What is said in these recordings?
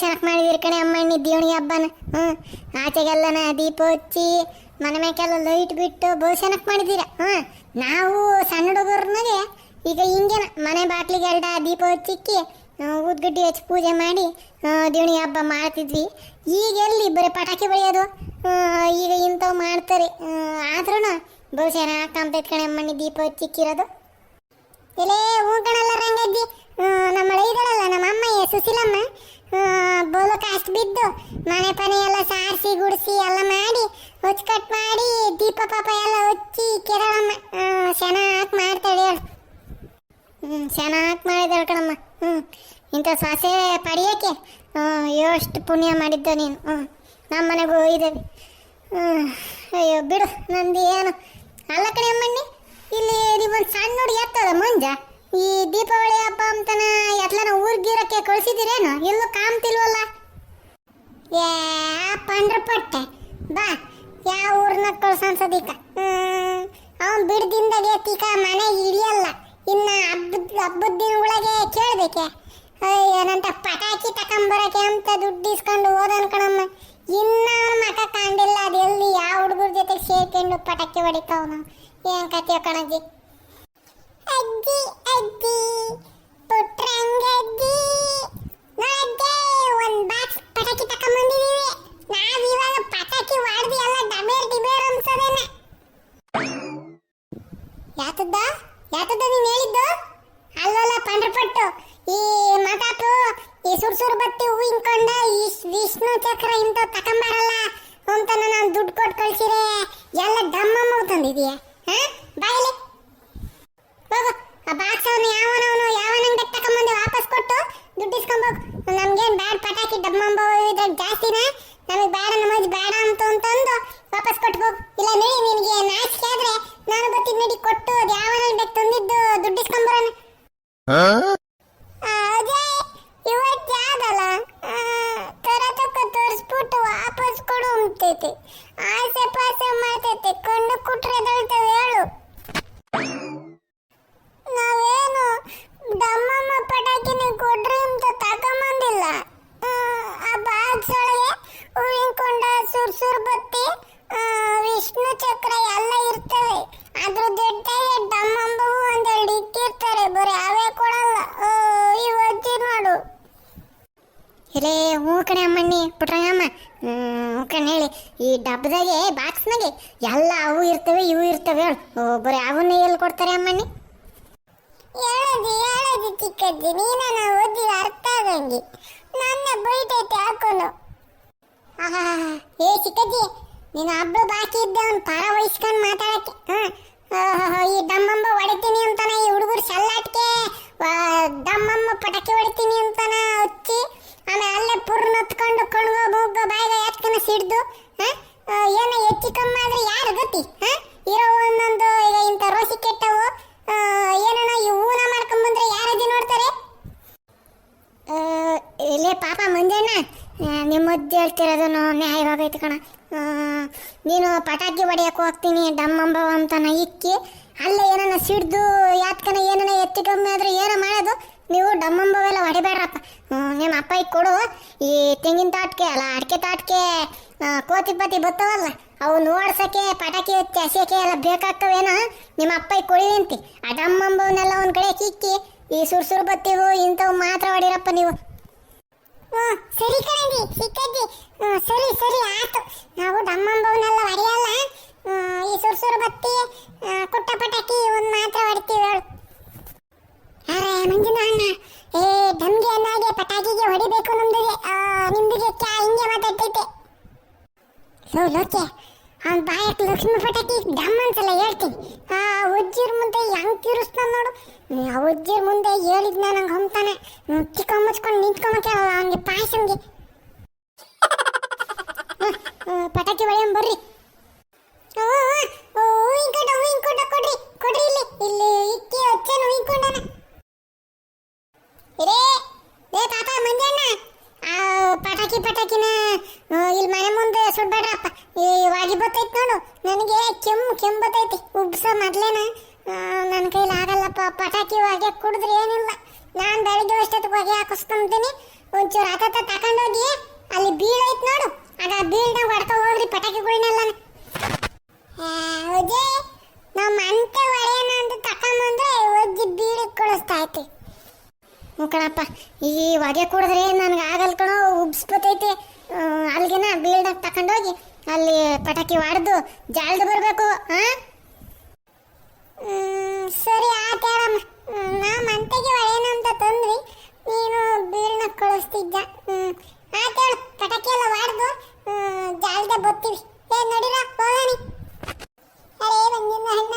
ಅಮ್ಮಣ್ಣಿ ಮಾಡಿದಿರ ಕಣೆ ಅಮ್ಮಣ್ಣಿ ದೇವಣಿ ಹಬ್ಬನ. ಹ್ಞೂ ಆಚೆಗೆಲ್ಲನ ದೀಪ ಹಚ್ಚಿ ಮನೆ ಮೇಕೆಲ್ಲ ಲೈಟ್ ಬಿಟ್ಟು ಶನಕ್ ಮಾಡಿದ್ದೀರ ಹ್ಞೂ, ನಾವು ಸಣ್ಣ ಹುಡುಗರ್ನಾಗೆ ಈಗ ಹಿಂಗೇನ ಮನೆ ಬಾಟ್ಲಿಗೆ ಎರಡ ದೀಪ ಹಚ್ಚಿಕ್ಕಿ ಊದ್ಗಡ್ಡಿ ಹಚ್ಚಿ ಪೂಜೆ ಮಾಡಿ ದೇವಣಿ ಹಬ್ಬ ಮಾಡ್ತಿದ್ವಿ. ಈಗ ಎಲ್ಲಿ ಬರೀ ಪಟಾಕಿ ಬೆಳೆಯೋದು ಈಗ ಇಂಥವು ಮಾಡ್ತಾರೆ. ಆದ್ರೂ ಬಹುಶಃ ಕಾಂತೈತ್ ಕಣೆ ಅಮ್ಮಣ್ಣಿ ದೀಪ ಹಚ್ಚಿಕ್ಕಿರೋದು. ಎಲೆ ಹೂಗಣಲ್ಲ ರಂಗಜ್ಜಿ ನಮ್ಮ ಇದಾರಲ್ಲ ನಮ್ಮ ಅಮ್ಮಯ್ಯ ಸುಶೀಲಮ್ಮ ಬೋಲಕ ಅಷ್ಟು ಬಿದ್ದು ಮನೆ ಪನೆ ಎಲ್ಲ ಸಾರಿಸಿ, ಗುಡಿಸಿ, ಎಲ್ಲ ಮಾಡಿ ಹುಚ್ಚುಕಟ್ ಕಟ್ ಮಾಡಿ, ದೀಪ ಪಾಪ ಎಲ್ಲ ಹಚ್ಚಿ ಕೆರಳಮ್ಮ ಚೆನ್ನಾಗಿ ಮಾಡ್ತಾಳೆ ಹೇಳು. ಹ್ಞೂ ಚೆನ್ನಾಗಿ ಮಾಡಿದಾಳೆ ಕಣಮ್ಮ. ಹ್ಞೂ ಇಂಥ ಸೊಸೆ ಪಡೆಯೋಕ್ಕೆ ಎಷ್ಟು ಪುಣ್ಯ ಮಾಡಿದ್ದ ನೀನು. ಹ್ಞೂ ನಮ್ಮ ಮನೆಗೂ ಹೋಗಿದ್ದೇವೆ. ಅಯ್ಯೋ, ಬಿಡು, ನಂದು ಏನು? ಅಲ್ಲ ಕಣೆ ಅಮ್ಮಣ್ಣಿ, ಇಲ್ಲಿ ನೀವೊಂದು ಸಣ್ಣ ಹುಡುಗಿ ಎತ್ತದ ಮುಂಜ? ಈ ದೀಪಾವಳಿ ಹಬ್ಬ ಅಂತನ ಎತ್ಲನ ಊರ್ಗಿರಕ್ಕೆ ಕಳಿಸಿದಿರೇನು? ಎಲ್ಲೂ ಕಾಮ್ತಿಲ್ವಲ್ಲ ಏ, ಪಂಡ್ರಪಟ್ಟೆ. ಬಾ, ಯಾವ ಊರ್ನ ಕಳ್ಸನ್ಸದೀಕ ಅವನ್ ಬಿಡ್ದಿಂದಾಗೆ ತೀಕ ಮನೆ ಇಳಿಯಲ್ಲ. ಇನ್ನ ಹಬ್ಬದ ಹಬ್ಬದ ದಿನಗಳಿಗೆ ಕೇಳ್ಬೇಕೆ? ಏನಂತ ಪಟಾಕಿ ತಕೊಂಬರಕ್ಕೆ ಅಂತ ದುಡ್ಡು ಇಸ್ಕೊಂಡು ಓದನ್ ಕಣಮ್ಮ. ಇನ್ನ ಅವ್ನ ಮಠ ಕಾಂಡಿಲ್ಲ ಅದು ಎಲ್ಲಿ ಯಾವ ಹುಡುಗರ ಜೊತೆ ಸೇರ್ಕೊಂಡು ಪಟಾಕಿ ಹೊಡಿತಾವನು? ಏನ್ ಕತೆಯೋ ಕಣಜ್ಜಿ ಅಜ್ಜಿ ಅಜ್ಜಿ ಪುಟ್ರಂಗಜ್ಜಿ ನೋಡಜ್ಜಿ ಒಂದು ಬಾಕ್ಸ್ ಪಟಾಕಿ ತಕೊಂಬಂದಿದೀವಿ. ನಾವ್ ಇವಾಗ ಪಟಾಕಿ ವಾಡ್ದು ಎಲ್ಲ ಡಮೇರ್ ಡಿಬೇರ್ ಅನ್ಸೋದೇನೆ ಯಾತದ್ದ? ಯಾತದ್ದ ನೀನ್ ಹೇಳಿದ್ದು? இல்ல ಕಣೆ ಅಮ್ಮಣ್ಣಿ ಪುಟ್ರಂಗಮ್ಮ. ಕಣೆ ಹೇಳಿ. ಈ ಡಬ್ಬದಾಗೆ ಬಾಕ್ಸ್ನಾಗೆ ಎಲ್ಲ ಅವು ಇರ್ತವೆ ಇವು ಇರ್ತವೆ ಹೇಳು ಬರೀ ಅವನ್ನ ಎಲ್ಲಿ ಕೊಡ್ತಾರೆ ಅಮ್ಮಣ್ಣಿ? ಹೇಳದಿ ಹೇಳದಿ ಚಿಕ್ಕಜ್ಜಿ. ನೀನ ನಾವು ಓದಿ ಅರ್ಥ ಆಗಂಗಿ. ನನ್ನ ಬೈತೈತೆ ಹಾಕೊಂಡು. ಆಹಾ ಏ ಚಿಕ್ಕಜ್ಜಿ ನೀನು ಹಬ್ಬ ಬಾಕಿ ಇದ್ದೆ ಅವ್ನು ಪರ ವಹಿಸ್ಕೊಂಡು ಮಾತಾಡಕ್ಕೆ. ಹಾ ಈ ದಮ್ಮಮ್ಮ ಹೊಡಿತೀನಿ ಅಂತಾನೆ ಈ ಹುಡುಗರು ಸಲ್ಲಾಟ್ಗೆ ದಮ್ಮಮ್ಮ ಪಟಾಕಿ ಹೊಡಿತೀನಿ ಅಂತಾನ ಹಚ್ಚಿ ಆಮೇಲೆ ಅಲ್ಲೇ ಪುರ್ನ ಹೊತ್ಕೊಂಡು ಕಣ್ಗೋ ಮೂಗೋ ಬಾಯಿಗೆ ಎತ್ಕನ ಸಿಡ್ದು ಏನು ಹೆಚ್ಚು ಕಮ್ಮಿ ಆದ್ರೆ ಯಾರು ಗತಿ ಇರೋ ಒಂದೊಂದು ಈಗ ಇಂಥ ರೋಸಿ ಕೆಟ್ಟವು ಏನನ ಈ ಹೂನ ಮಾಡ್ಕೊಂಬಂದ್ರೆ ಯಾರದಿ ನೋಡ್ತಾರೆ? ಇಲ್ಲೇ ಪಾಪ ಮಂಜಣ್ಣ ನಿಮ್ಮ ಮುದ್ದೆ ಹೇಳ್ತಿರೋದು ನ್ಯಾಯವಾಗೈತೆ ಕಣ ನೀನು ಪಟಾಕಿ ಹೊಡೆಯಕ್ಕೆ ಹೋಗ್ತೀನಿ ಡಮ್ಮಂಬ ನಾ ಇಕ್ಕಿ ಅಲ್ಲೇ ಏನನ ಸಿಡ್ದು, ಯಾತ್ಕನ ಏನನ ಎತ್ತಿ ಕಮ್ಮಿ ಆದ್ರೆ ಏನೋ ಮಾಡೋದು ನೀವು ಡಮ್ಮಂಬವೆಲ್ಲ ಹೊಡಿಬೇಡ್ರಪ್ಪ ಹ್ಮ್, ನಿಮ್ಮ ಅಪ್ಪ ಈಗ ಕೊಡು. ಈ ತೆಂಗಿನ ತಾಟ್ಕೆ ಅಲ್ಲ, ಅಡಿಕೆ ತಾಟ್ಕೆ. ಕೋತಿ ಪತಿ ಬತ್ತವಲ್ಲ, ಅವು ನೋಡ್ಸಕ್ಕೆ, ಪಟಾಕಿ ಹಚ್ಚಿ ಹಸಿಯಕ್ಕೆ ಎಲ್ಲ ಬೇಕಾಗ್ತವೇನೋ? ನಿಮ್ಮ ಅಪ್ಪ ಕೊಡಿ ಅಂತಿ. ಅಡಮ್ಮಂಬವನ್ನೆಲ್ಲ ಡಮ್ಮಂಬವನ್ನೆಲ್ಲ ಒಂದ್ ಕಡೆ ಕಿಕ್ಕಿ, ಈ ಸುರ್ ಸುರ್ ಬತ್ತಿವು, ಇಂಥವು ಮಾತ್ರ ಹೊಡಿರಪ್ಪ ನೀವು. ಸರಿ ಕಣಂದಿ ಸಿಕ್ಕಜ್ಜಿ. ಸರಿ ಸರಿ, ಆಯ್ತು. ನಾವು ಡಮ್ಮಂಬವನ್ನೆಲ್ಲ ಹೊಡೆಯಲ್ಲ ಈ ಸುರ್ ಸುರ್ ಬತ್ತಿ ಕುಟ್ಟ ಪಟಾಕಿ ಒಂದ್ ಮಾತ್ರ ಹೊಡಿತೀವಿ ಅರೆ ಮಂಜುನ ಅಣ್ಣ ಏ ಡಮ್ಗೆ ಅನ್ನಾಗೆ ಪಟಾಕಿಗೆ ಹೊಡಿಬೇಕು ನಮ್ದು ನಿಮ್ದಿಗೆ ಕ್ಯಾ, ಹಿಂಗೆ ಮಾತಾಡ್ತೈತೆ. ಸೊ ಲೋಕೆ ಅವ್ನ ಬಾಯಕ್ಕೆ ಲಕ್ಷ್ಮಿ ಪಟಾಕಿ ಡಮ್ ಅಂತಲ್ಲ ಹೇಳ್ತೀನಿ. ಆ ಉಜ್ಜಿರ್ ಮುಂದೆ ಹೆಂಗ್ ತಿರುಸ್ತಾನ ನೋಡು. ಆ ಉಜ್ಜಿರ್ ಮುಂದೆ ಹೇಳಿದ್ನ ನಂಗೆ ಹೊಮ್ತಾನೆ ಚಿಕ್ಕ ಮುಚ್ಕೊಂಡು ನಿಂತ್ಕೊಂಬಕ್ಕೆ ಅವನಿಗೆ ಪಾಯಸಂಗೆ. ಪಟಾಕಿ ಹೊಡೆಯಂ ಬರ್ರಿ. ಕೊಡ್ರಿ ಇಲ್ಲಿ. ಇಲ್ಲಿ ಇಕ್ಕಿ ಹಚ್ಚನು ಹೂವಿನ ಕೊಂಡನ ಇರೇ ಏ ಪಾಪ ಮಂಜಣ್ಣ ಆ ಪಟಾಕಿ ಪಟಾಕಿನ ಆ, ಇಲ್ಲಿ ಮನೆ ಮುಂದೆ ಸುಡ್ಬೇಡ್ರಪ್ಪ ಈ ವಾಗಿ ಬತ್ತೈತ್ ನೋಡು ನನಗೆ ಕೆಮ್ಮು ಕೆಮ್ಮು ಬತ್ತೈತಿ ಉಬ್ಸ ಮೊದ್ಲೇನ ನನ್ನ ಕೈಲಿ ಆಗಲ್ಲಪ್ಪ. ಪಟಾಕಿ ಹೊಗೆ ಕುಡಿದ್ರೆ ಏನಿಲ್ಲ. ನಾನು ಬೆಳಗ್ಗೆ ಅಷ್ಟೊತ್ತಿಗೆ ಹೊಗೆ ಹಾಕಿಸ್ಕೊಂತೀನಿ. ಒಂಚೂರು ಹತ್ತತ್ತ ತಗೊಂಡೋಗಿ ಅಲ್ಲಿ ಬೀಳೈತ್ ನೋಡು. ಆಗ ಬೀಳ್ನ ಹೊಡ್ಕೊ ಹೋಗ್ರಿ ಪಟಾಕಿಗಳನ್ನೆಲ್ಲ ಅಜ್ಜಿ ನಮ್ಮ ಅಂತೆ ಒಡೆಯೋಣ ಅಂತ ತಕೊಂಬಂದ್ರೆ ಒಜ್ಜಿ ಬೀಳಿಗೆ ಕೊಡಿಸ್ತಾ ಐತಿ. ಕಣಪ್ಪ, ಈ ಹೊಗೆ ಕುಡಿದ್ರೆ ನನಗೆ ಆಗಲ್ ಕಣೋ ಉಬ್ಸ್ಬತ್ತೈತೆ ಅಲ್ಲಿಗೆನ ಬೀಳ್ದಾಗ ತಕೊಂಡೋಗಿ ಅಲ್ಲಿ ಪಟಾಕಿ ಹೊಡೆದು ಜಾಳ್ದು ಬರಬೇಕು ಹಾಂ ಸರಿ, ಆತ ಹೇಳಮ್ಮ ನಾ ಮಂತೆಗೆ ಒಳೇನ ಅಂತ ತಂದ್ವಿ. ನೀನು ಬೀಳ್ನ ಕಳಿಸ್ತಿದ್ದ. ಆತ ಹೇಳು, ಪಟಾಕಿ ಎಲ್ಲ ಹೊಡೆದು ಜಾಲ್ದೆ ಬತ್ತೀವಿ. ಏ, ನಡೀರ, ಹೋಗಣಿ. ಅರೇ ಮಂಜುನ ಅಣ್ಣ.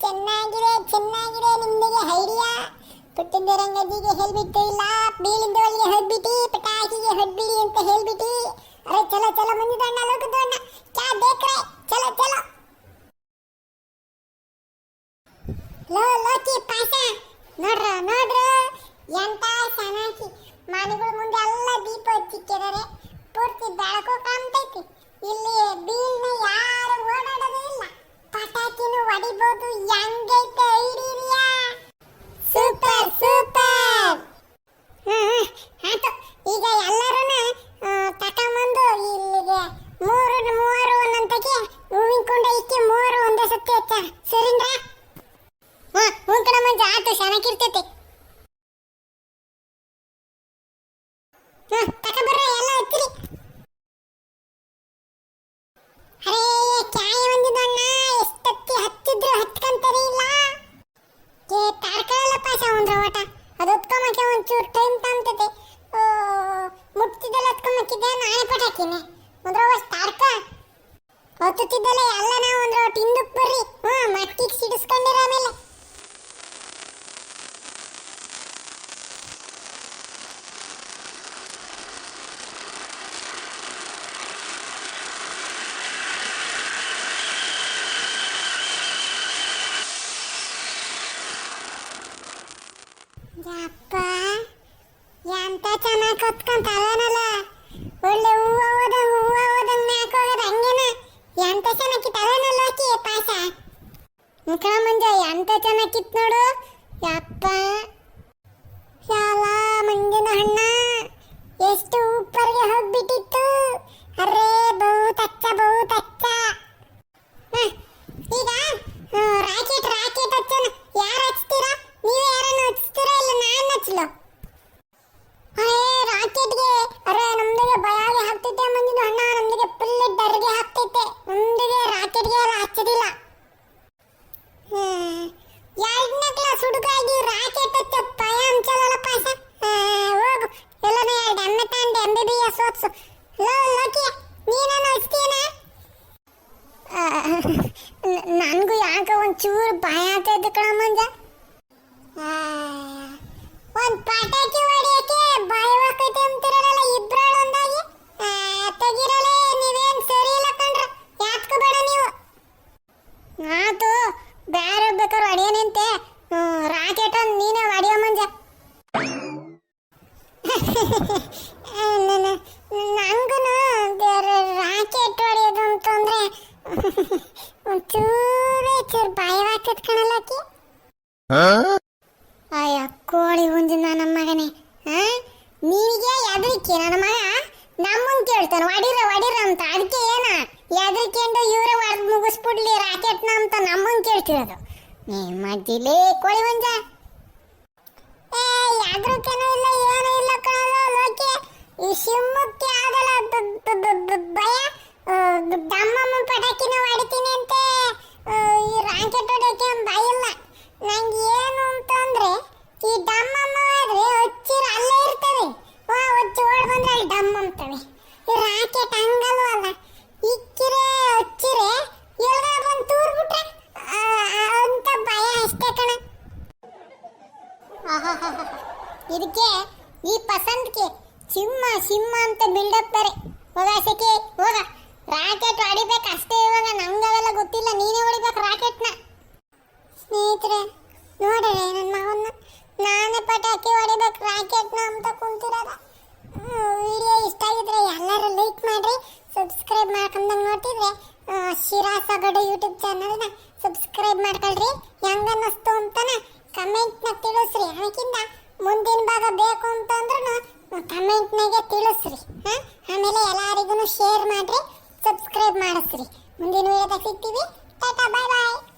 ಚೆನ್ನಾಗಿದೆ ಚೆನ್ನಾಗಿದೆ ನಿಮ್ದಿಗೆ ಐಡಿಯಾ. ಪುಟ್ಟಿಂದ ರಂಗಜ್ಜಿಗೆ ಹೇಳ್ಬಿಟ್ಟು, ಇಲ್ಲ, ಬೀಳಿಂದ ಒಳಗೆ ಹೊಡ್ಬಿಟ್ಟಿ ಪಟಾಕಿಗೆ ಹೊಡ್ಬಿಡಿ ಅಂತ ಹೇಳ್ಬಿಟ್ಟಿ ಅರೆ, ಚಲೋ ಚಲೋ ಮಂಜುದ ಅಣ್ಣ ಲೋಕದ ಅಣ್ಣ. ಕ್ಯಾ ಬೇಕ್ರೆ? ಚಲೋ ಚಲೋ. ಲೋ ಲೋಕಿ ಪಾಸ ನೋಡ್ರ ನೋಡ್ರ. ಎಂತ ಚೆನ್ನಾಗಿ ಮನೆಗಳ ಮುಂದೆ ಎಲ್ಲ ದೀಪ ಹಚ್ಚಿಕ್ಕಿದ್ದಾರೆ ಪೂರ್ತಿ ಬೆಳಕು ಕಾಣ್ತೈತಿ. ಇಲ್ಲಿ ಬೀಳ್ನ ಯಾರು ಓಡಾಡೋದು ಇಲ್ಲ. ಪಟಾಕಿನೂ ಹೊಡಿಬೋದು, ಹೆಂಗೈತೆ. ಮುಖ ಮಂಜ ಎಂತ ಚೆನ್ನಾಗಿತ್ತು ನೋಡು. ಯಪ್ಪ. ಶಾಲ ಮಂಜನ ಹಣ್ಣ ಎಷ್ಟು ಉಪ್ಪರ್ಗೆ ಹೋಗ್ಬಿಟ್ಟಿತ್ತು. ಅರೇ ಬಹು ತಚ್ಚ ಬಹು ತಚ್ಚ ಈಗ ಆ, ರಾಕೆಟ್ ರಾಕೆಟ್ ಹಚ್ಚೋಣ ಯಾರು ಹಚ್ತೀರಾ ನೀವೇ ಯಾರನ್ನ ಹಚ್ತೀರಾ ಇಲ್ಲ ನಾನು ಹಚ್ಚಲು ಅರೇ ರಾಕೆಟ್ಗೆ ಅರೇ ನಮ್ದಿಗೆ ಬಯಾಗೆ ಹಾಕ್ತೈತೆ ಮಂದಿನ ಅಣ್ಣ ನಮ್ದಿಗೆ ಫುಲ್ ಡರ್ಗೆ ಹಾಕ್ತೈತೆ ನಮ್ದಿಗೆ ರಾಕೆಟ್ಗೆ ಎಲ್ಲ ಹಚ್ಚದಿಲ್ಲ ಎರಡನೇ ಕ್ಲಾಸ್ ಹುಡುಗಾಗಿ ರಾಕೆಟ್ ಹಚ್ಚ ಭಯ ಅನ್ಸಲ್ಲ ಪಾಸ ಹೋಗು ಎಲ್ಲನ ಎರಡು ಎಮ್ಮೆ ತಾಂಡೆ ಎಂ ಬಿ ಬಿ ಎಸ್ ಓದ್ಸು ಲೋ ಲೋಕಿ ನೀನನ್ನು ಹಚ್ತೀಯನಾ ನನಗೂ ಯಾಕೆ ಒಂಚೂರು ಭಯ ಆಗ್ತೈತೆ ಕಣ ಮಂಜ ಒಂದು ಪಟಾಕಿ ಹೊಡಿಯಕ್ಕೆ ಭಯವಾಗ್ತೈತೆ ಅಂತಿರಲ್ಲ ಇಬ್ರಾಳು ಒಂದಾಗಿ ತೆಗಿರಲ್ಲ ನೀವೇನು ಸರಿ ಇಲ್ಲ ಕಣ್ರ. ಯಾತ್ಕೋಬೇಡ ನೀವು. ಆತು, ಬೇರೆ ಬೇಕಾದ್ರೆ ಹೊಡಿಯ ನಿಂತೆ ರಾಕೆಟ್ ಒಂದು ನೀನೇ ಹೊಡಿಯೋ ಮಂಜ ನನಗೂ ರಾಕೆಟ್ ಹೊಡೆಯೋದು ಅಂತಂದ್ರೆ ಒಂಚೂರೇ ಚೂರು ಭಯವಾಗ್ತದೆ ಕಣಲ್ಲಕ್ಕಿ ಅಯ್ಯ ಕೋಳಿ ಹುಂಜು ನನ್ನ ಮಗನೇ. ಹಾ ನಿನಗೆ ಎದರಿಕೆ ನನ್ನ ಮಗ ನಮ್ಮನ್ ಕೇಳ್ತಾನೆ. ವಡಿರ ವಡಿರ ಅಂತ. ಅದಕ್ಕೆ ಏನ? ಎದರಿಕೆಂಡು ಇವರ ಹೊಡೆದು ಮುಗಿಸ್ಬಿಡ್ಲಿ ರಾಕೆಟ್ನ ಅಂತ ನಮ್ಮನ್ ಕೇಳ್ತಿರೋದು. ನೀ ಅಜ್ಜಿಲೇ ಕೋಳಿ ಹುಂಜ. ಏ ಇಲ್ಲ ಏನೂ ಇಲ್ಲ ಕಣಲ್ಲ ಲೋಕೆ. ಈ ಆಗಲ್ಲ ಭಯ. ಆ, ಇದಕ್ಕೆ ಈ ಪಸಂದ್ಗೆ ಸಿಂಹ ಸಿಂಹ ಅಂತ ಬಿಲ್ಡಪ್ ಬೇರೆ. ಹೋಗ ಸೆಕೆ, ಹೋಗ. ರಾಕೆಟ್ ಹೊಡಿಬೇಕು ಅಷ್ಟೇ ಇವಾಗ, ನಂಗವೆಲ್ಲ ಗೊತ್ತಿಲ್ಲ. ನೀನೇ ಹೊಡಿಬೇಕು ರಾಕೆಟ್ನ ಸ್ನೇಹಿತರೆ ನೋಡ್ರಿ ನನ್ನ ಮಗನ ನಾನೇ ಪಟಾಕಿ ಹೊಡಿಬೇಕು ರಾಕೆಟ್ನ ಅಂತ. ತಿಳಿಸ್ರಿ. ಹಾಂ? ಆಮೇಲೆ ಎಲ್ಲರಿಗೂ ಶೇರ್ ಮಾಡಿರಿ ಸಬ್ಸ್ಕ್ರೈಬ್ ಮಾಡಿಸ್ರಿ. ಮುಂದಿನ ವಿಡಿಯೋದಾಗ ಸಿಗ್ತೀವಿ. ಟಾಟಾ ಬಾಯ್ ಬಾಯ್